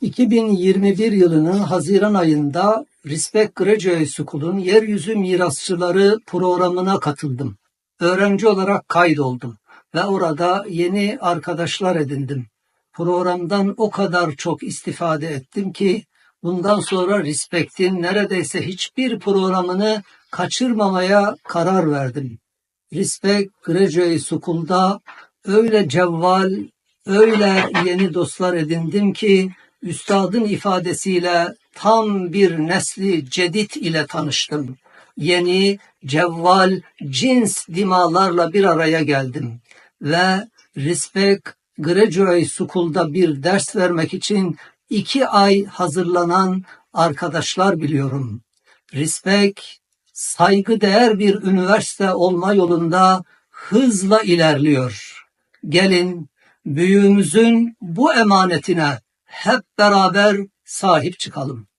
2021 yılının Haziran ayında Respect Graduate School'un Yeryüzü Mirasçıları programına katıldım. Öğrenci olarak kaydoldum ve orada yeni arkadaşlar edindim. Programdan o kadar çok istifade ettim ki bundan sonra Respect'in neredeyse hiçbir programını kaçırmamaya karar verdim. Respect Graduate School'da öyle cevval, öyle yeni dostlar edindim ki üstadın ifadesiyle tam bir nesli cedid ile tanıştım. Yeni, cevval, cins dimalarla bir araya geldim ve Respect Graduate School'da bir ders vermek için iki ay hazırlanan arkadaşlar biliyorum. Respect saygıdeğer bir üniversite olma yolunda hızla ilerliyor. Gelin büyüğümüzün bu emanetine hep beraber sahip çıkalım.